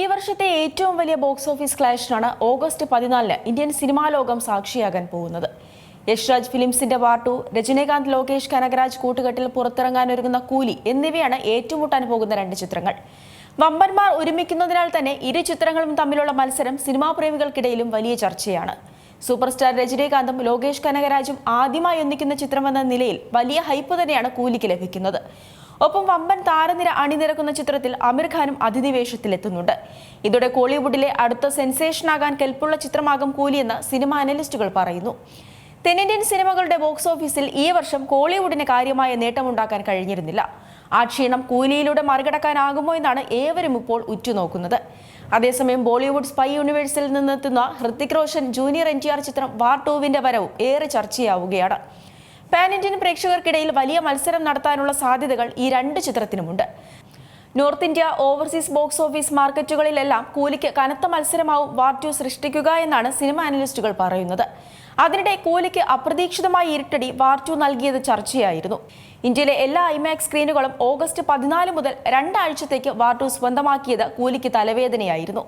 ഈ വർഷത്തെ ഏറ്റവും വലിയ ബോക്സ് ഓഫീസ് ക്ലാഷിനാണ് ഓഗസ്റ്റ് പതിനാലിന് ഇന്ത്യൻ സിനിമാ ലോകം സാക്ഷിയാകാൻ പോകുന്നത്. യശ്രാജ് ഫിലിംസിന്റെ പാർട്ടു രജനീകാന്ത് ലോകേഷ് കനകരാജ് കൂട്ടുകെട്ടിൽ പുറത്തിറങ്ങാനൊരുങ്ങുന്ന കൂലി എന്നിവയാണ് ഏറ്റുമുട്ടാൻ പോകുന്ന രണ്ട് ചിത്രങ്ങൾ. വമ്പന്മാർ ഒരുമിക്കുന്നതിനാൽ തന്നെ ഇരു ചിത്രങ്ങളും തമ്മിലുള്ള മത്സരം സിനിമാ പ്രേമികൾക്കിടയിലും വലിയ ചർച്ചയാണ്. സൂപ്പർ സ്റ്റാർ രജനീകാന്തും ലോകേഷ് കനകരാജും ആദ്യമായി ഒന്നിക്കുന്ന ചിത്രമെന്ന നിലയിൽ വലിയ ഹൈപ്പ് തന്നെയാണ് കൂലിക്ക് ലഭിക്കുന്നത്. ഒപ്പം വമ്പൻ താരനിര അണിനിരക്കുന്ന ചിത്രത്തിൽ അമീർ ഖാനും അതിഥി വേഷത്തിലെത്തുന്നുണ്ട് ഇതോടെ കോളിവുഡിലെ അടുത്ത സെൻസേഷനാകാൻ കെൽപ്പുള്ള ചിത്രമാകും കൂലിയെന്ന് സിനിമ അനലിസ്റ്റുകൾ പറയുന്നു. തെന്നിന്ത്യൻ സിനിമകളുടെ ബോക്സ് ഓഫീസിൽ ഈ വർഷം കോളിവുഡിന് കാര്യമായ നേട്ടമുണ്ടാക്കാൻ കഴിഞ്ഞിരുന്നില്ല. ആ ക്ഷീണം കൂലിയിലൂടെ മറികടക്കാനാകുമോ എന്നാണ് ഏവരും ഇപ്പോൾ ഉറ്റുനോക്കുന്നത്. അതേസമയം ബോളിവുഡ് സ്പൈ യൂണിവേഴ്സിൽ നിന്നെത്തുന്ന ഹൃത്തിക് റോഷൻ ജൂനിയർ എൻ ചിത്രം വാർ ടൂവിന്റെ വരവും ഏറെ ചർച്ചയാവുകയാണ്. പാൻ ഇന്ത്യൻ പ്രേക്ഷകർക്കിടയിൽ വലിയ മത്സരം നടത്താനുള്ള സാധ്യതകൾ ഈ രണ്ട് ചിത്രത്തിനുമുണ്ട്. North India overseas box office മാർക്കറ്റുകളിലെല്ലാം കൂലിക്ക് കനത്ത മത്സരമാവും വാർ ടു സൃഷ്ടിക്കുക എന്നാണ് സിനിമ അനലിസ്റ്റുകൾ പറയുന്നത്. അതിനിടെ കൂലിക്ക് അപ്രതീക്ഷിതമായി ഇരുട്ടടി വാർ ടു നൽകിയത് ചർച്ചയായിരുന്നു. ഇന്ത്യയിലെ എല്ലാ ഐമാക്സ് സ്ക്രീനുകളും ഓഗസ്റ്റ് പതിനാല് മുതൽ രണ്ടാഴ്ചത്തേക്ക് വാർ ടു സ്വന്തമാക്കിയത് കൂലിക്ക് തലവേദനയായിരുന്നു.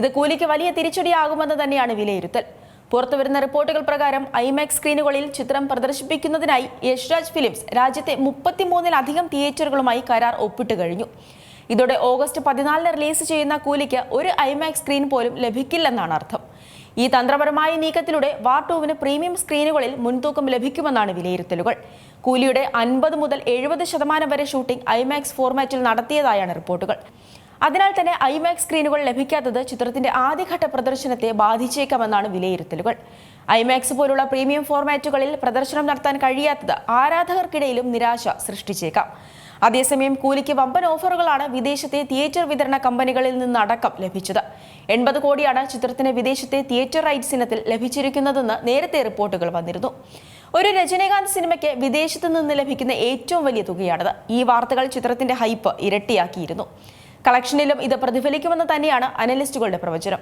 ഇത് കൂലിക്ക് വലിയ തിരിച്ചടിയാകുമെന്ന് തന്നെയാണ് വിലയിരുത്തൽ. പുറത്തുവരുന്ന റിപ്പോർട്ടുകൾ പ്രകാരം ഐമാക്സ് സ്ക്രീനുകളിൽ ചിത്രം പ്രദർശിപ്പിക്കുന്നതിനായി യശ്രാജ് ഫിലിംസ് രാജ്യത്തെ മുപ്പത്തിമൂന്നിലധികം തിയേറ്ററുകളുമായി കരാർ ഒപ്പിട്ട് കഴിഞ്ഞു. ഇതോടെ ഓഗസ്റ്റ് പതിനാലിന് റിലീസ് ചെയ്യുന്ന കൂലിക്ക് ഒരു ഐമാക്സ് സ്ക്രീൻ പോലും ലഭിക്കില്ലെന്നാണ് അർത്ഥം. ഈ തന്ത്രപരമായ നീക്കത്തിലൂടെ വാർ പ്രീമിയം സ്ക്രീനുകളിൽ മുൻതൂക്കം ലഭിക്കുമെന്നാണ് വിലയിരുത്തലുകൾ. കൂലിയുടെ അൻപത് മുതൽ എഴുപത് ശതമാനം വരെ ഷൂട്ടിംഗ് ഐമാക്സ് ഫോർമാറ്റിൽ നടത്തിയതായാണ് റിപ്പോർട്ടുകൾ. അതിനാൽ തന്നെ ഐമാക്സ് സ്ക്രീനുകൾ ലഭിക്കാത്തത് ചിത്രത്തിന്റെ ആദ്യഘട്ട പ്രദർശനത്തെ ബാധിച്ചേക്കാമെന്നാണ് വിലയിരുത്തലുകൾ. ഐമാക്സ് പോലുള്ള പ്രീമിയം ഫോർമാറ്റുകളിൽ പ്രദർശനം നടത്താൻ കഴിയാത്തത് ആരാധകർക്കിടയിലും നിരാശ സൃഷ്ടിച്ചേക്കാം. അതേസമയം കൂലിക്ക് വമ്പൻ ഓഫറുകളാണ് വിദേശത്തെ തിയേറ്റർ വിതരണ കമ്പനികളിൽ നിന്നടക്കം ലഭിച്ചത്. എൺപത് കോടിയാണ് ചിത്രത്തിന് വിദേശത്തെ തിയേറ്റർ റൈറ്റ്സ് ഇനത്തിൽ ലഭിച്ചിരിക്കുന്നതെന്ന് നേരത്തെ റിപ്പോർട്ടുകൾ വന്നിരുന്നു. ഒരു രജനീകാന്ത് സിനിമയ്ക്ക് വിദേശത്ത് നിന്ന് ലഭിക്കുന്ന ഏറ്റവും വലിയ തുകയാണിത്. ഈ വാർത്തകൾ ചിത്രത്തിന്റെ ഹൈപ്പ് ഇരട്ടിയാക്കിയിരുന്നു. കളക്ഷനിലും ഇത് പ്രതിഫലിക്കുമെന്ന് തന്നെയാണ് അനലിസ്റ്റുകളുടെ പ്രവചനം.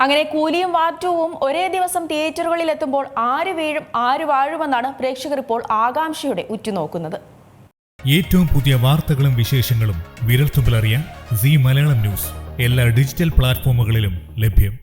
അങ്ങനെ കൂലിയും വാറ്റുവും ഒരേ ദിവസം തിയേറ്ററുകളിൽ എത്തുമ്പോൾ ആര് വീഴും ആര് വാഴുമെന്നാണ് പ്രേക്ഷകർ ഇപ്പോൾ ആകാംക്ഷയോടെ ഉറ്റുനോക്കുന്നത്. ഏറ്റവും പുതിയ വാർത്തകളും വിശേഷങ്ങളും വിരൽത്തുമ്പിലറിയാൻ സി മലയാളം ന്യൂസ് എല്ലാ ഡിജിറ്റൽ പ്ലാറ്റ്ഫോമുകളിലും ലഭ്യം.